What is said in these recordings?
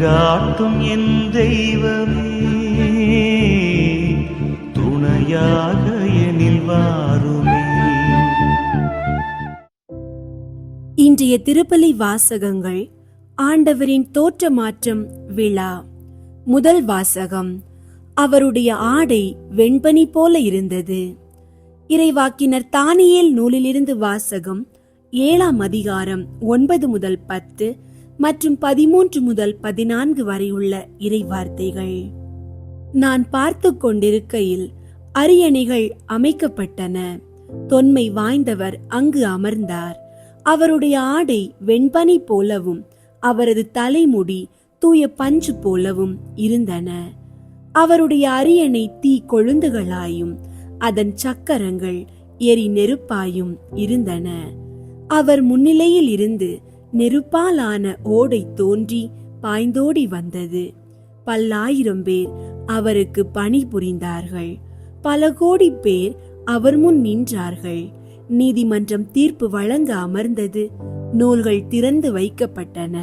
வழிகாட்டும் என் தெய்வமே. துணையாக எனில் வாருமே. இன்றைய திருப்பலி வாசகங்கள் ஆண்டவரின் தோற்றமாற்றம் விழா. முதல் வாசகம் அவருடைய ஆடை வெண்பனி போல இருந்தது. இறைவாக்கினர் தானியேல் நூலிலிருந்து வாசகம் ஏழாம் அதிகாரம் ஒன்பது முதல் பத்து மற்றும் பதிமூன்று முதல் பதினான்கு வரை உள்ள இறைவார்த்தைகள். நான் பார்த்து கொண்டிருக்கையில் அரியணைகள் அமைக்கப்பட்டன. தொன்மை வாய்ந்தவர் அங்கு அமர்ந்தார். அவருடைய ஆடை வெண்பனி போலவும் அவரது தலைமுடி தூய பஞ்சு போலவும் இருந்தன. அவருடைய அரியணை தீ கொழுந்துகளாயும் அதன் சக்கரங்கள் எரி நெருப்பாயும் இருந்தன. அவர் முன்னிலையில் இருந்து நெருப்பாலான ஓடை தோன்றி பாய்ந்தோடி வந்தது. பல்லாயிரம் பேர் அவருக்கு பணி புரிந்தார்கள். பல கோடி பேர் அவர் முன் நின்றார்கள். நீதிமன்றம் தீர்ப்பு வழங்க அமர்ந்தது. நூல்கள் திறந்து வைக்கப்பட்டன.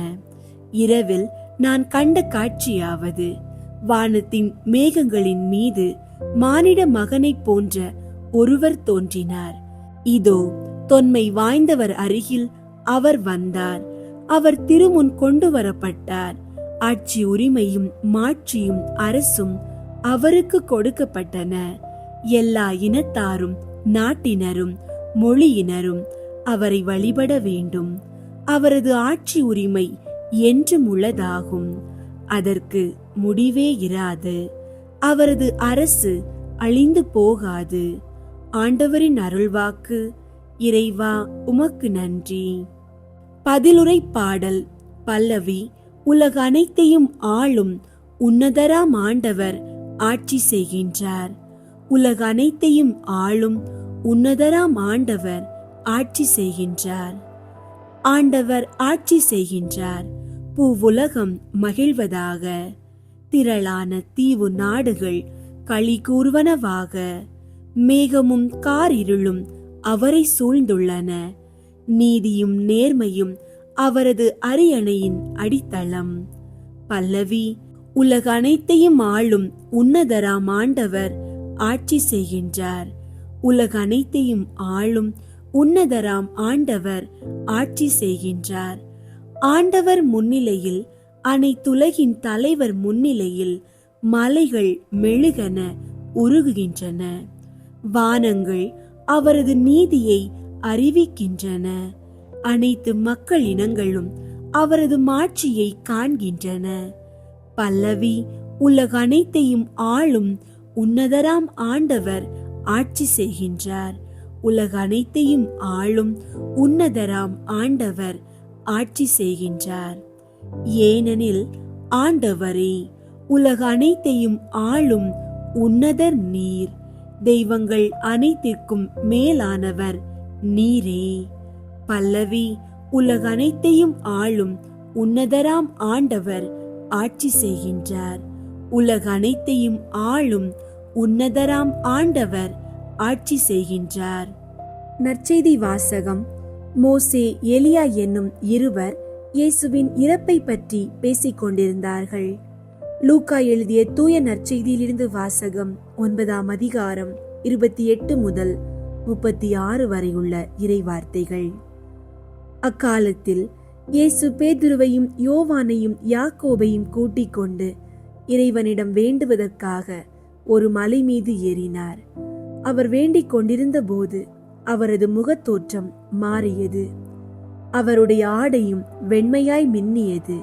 இரவில் நான் கண்ட காட்சியாவது வானத்தின் மேகங்களின் மீது மானிட மகனைப் போன்ற ஒருவர் தோன்றினார். இதோ தொன்மை வாய்ந்தவர் அருகில் அவர் வந்தார். அவர் திருமுன் கொண்டு வரப்பட்டார் ஆட்சி உரிமையும் மாட்சியும் அரசும் அவருக்கு கொடுக்கப்பட்டன. எல்லா இனத்தாரும் நாட்டினரும் மொழியினரும் அவரை வழிபட வேண்டும். அவரது ஆட்சி உரிமை என்றும் உள்ளதாகும். அதற்கு முடிவே இராது. அவரது அரசு அழிந்து போகாது. ஆண்டவரின் அருள்வாக்கு இறைவா உமக்கு நன்றி. பதிலுரை பாடல். பல்லவி உலக அனைத்தையும் ஆளும் உன்னதராம் ஆண்டவர் ஆட்சி செய்கின்றார். உலக அனைத்தையும் ஆளும் உன்னதராம் ஆண்டவர் ஆட்சி செய்கின்றார். ஆண்டவர் ஆட்சி செய்கின்றார் பூவுலகம் மகிழ்வதாக. திரளான தீவு நாடுகள் களி கூறுவனவாக. மேகமும் காரிருளும் அவரை சூழ்ந்துள்ளன. நீதியும் நேர்மையும் அவரது அரியணையின் அடித்தளம். பல்லவி உலக அனைத்தையும் ஆளும் உன்னதராம் ஆண்டவர் ஆட்சி செய்கின்றார். உலக அனைத்தையும் ஆளும் உன்னதராம் ஆண்டவர் ஆட்சி செய்கின்றார். ஆண்டவர் முன்னிலையில் அனைத்துலகின் தலைவர் முன்னிலையில் மலைகள் மெழுகன உருகுகின்றன. வானங்கள் அவரது நீதியை அறிவிக்கின்றன. அனைத்து மக்கள் இனங்களும் அவரது மாட்சியை காண்கின்றன. பல்லவி உலக அனைத்தையும் ஆளும் உன்னதராம் ஆண்டவர் ஆட்சி செய்கின்றார். உலக அனைத்தையும் ஆளும் உன்னதராம் ஆண்டவர் ஆட்சி செய்கின்றார். ஏனெனில் ஆண்டவரே உலக அனைத்தையும் ஆளும் உன்னதர் நீர். தெய்வங்கள் அனைத்திற்கும் மேலானவர் நீரே பல்லவி உலக அனைத்தையும் ஆளும் உன்னதராம் ஆண்டவர் ஆட்சி செய்கின்றார். உலக அனைத்தையும் ஆளும் உன்னதராம் ஆண்டவர் ஆட்சி செய்கின்றார். நற்செய்தி வாசகம். மோசே எலியா என்னும் இருவர் இயேசுவின் இறப்பை பற்றி பேசிக் கொண்டிருந்தார்கள் லூக்கா எழுதிய தூய நற்செய்தியிலிருந்து வாசகம் ஒன்பதாம் அதிகாரம் இருபத்தி எட்டு முதல் முப்பத்தி ஆறு வரை உள்ள இறைவார்த்தைகள். அக்காலத்தில் இயேசு பேதுருவையும் யோவானையும் யாக்கோபையும் கூட்டிக் கொண்டு இறைவனிடம் வேண்டுவதற்காக ஒரு மலை மீது ஏறினார். அவர் வேண்டிக் கொண்டிருந்த போது அவரது முகத்தோற்றம் மாறியது. அவருடைய ஆடையும் வெண்மையாய் மின்னியது.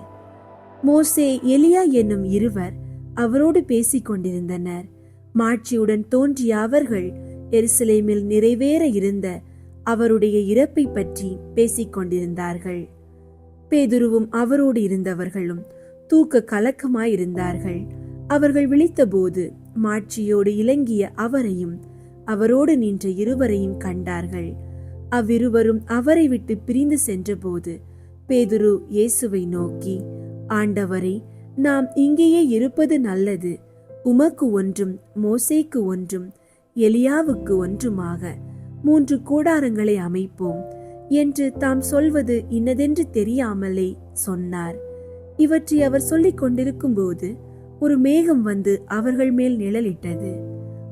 மோசே எலியா என்னும் இருவர் அவரோடு பேசிக் கொண்டிருந்தனர். மாட்சியுடன் தோன்றிய அவர்கள் எருசலேமில் நிறைவேற இருந்த அவருடைய இறப்பை பற்றி பேசிக் கொண்டிருந்தார்கள் பேதுருவும் அவரோடு இருந்தவர்களும் தூக்க கலக்கமாயிருந்தார்கள். அவர்கள் விழித்தபோது மாட்சியோடு இலங்கிய அவரையும் அவரோடு நின்ற இருவரையும் கண்டார்கள். அவ்விருவரும் அவரை விட்டு பிரிந்து சென்றபோது பேதுரு இயேசுவை நோக்கி ஆண்டவரே நாம் இங்கேயே இருப்பது நல்லது. உமக்கு ஒன்றும் மோசேக்கு ஒன்றும் எலியாவுக்கு ஒன்றுமாக மூன்று கூடாரங்களை அமைப்போம் என்று தாம் சொல்வது இன்னதென்று தெரியாமலே சொன்னார். இவற்றை அவர் சொல்லிக் கொண்டிருக்கும் போது ஒரு மேகம் வந்து அவர்கள் மேல் நிழலிட்டது.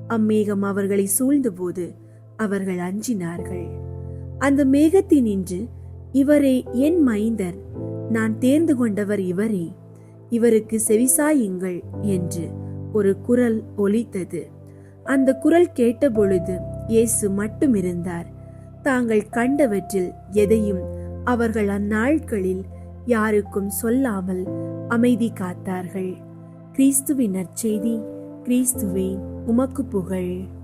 அம்மேகம் அவர்களை சூழ்ந்தபோது அவர்கள் அஞ்சினார்கள். அந்த மேகத்தினின்று இவரே என் மைந்தர் நான் தேர்ந்து கொண்டவர் இவரே இவருக்கு செவிசாயுங்கள் என்று ஒரு குரல் ஒலித்தது. அந்த குரல் கேட்டபொழுது இயேசு மட்டும் இருந்தார் தாங்கள் கண்டவற்றில் எதையும் அவர்கள் அந்நாட்களில் யாருக்கும் சொல்லாமல் அமைதி காத்தார்கள். கிறிஸ்துவின் நற்செய்தி கிறிஸ்துவே உமக்கு புகழ்.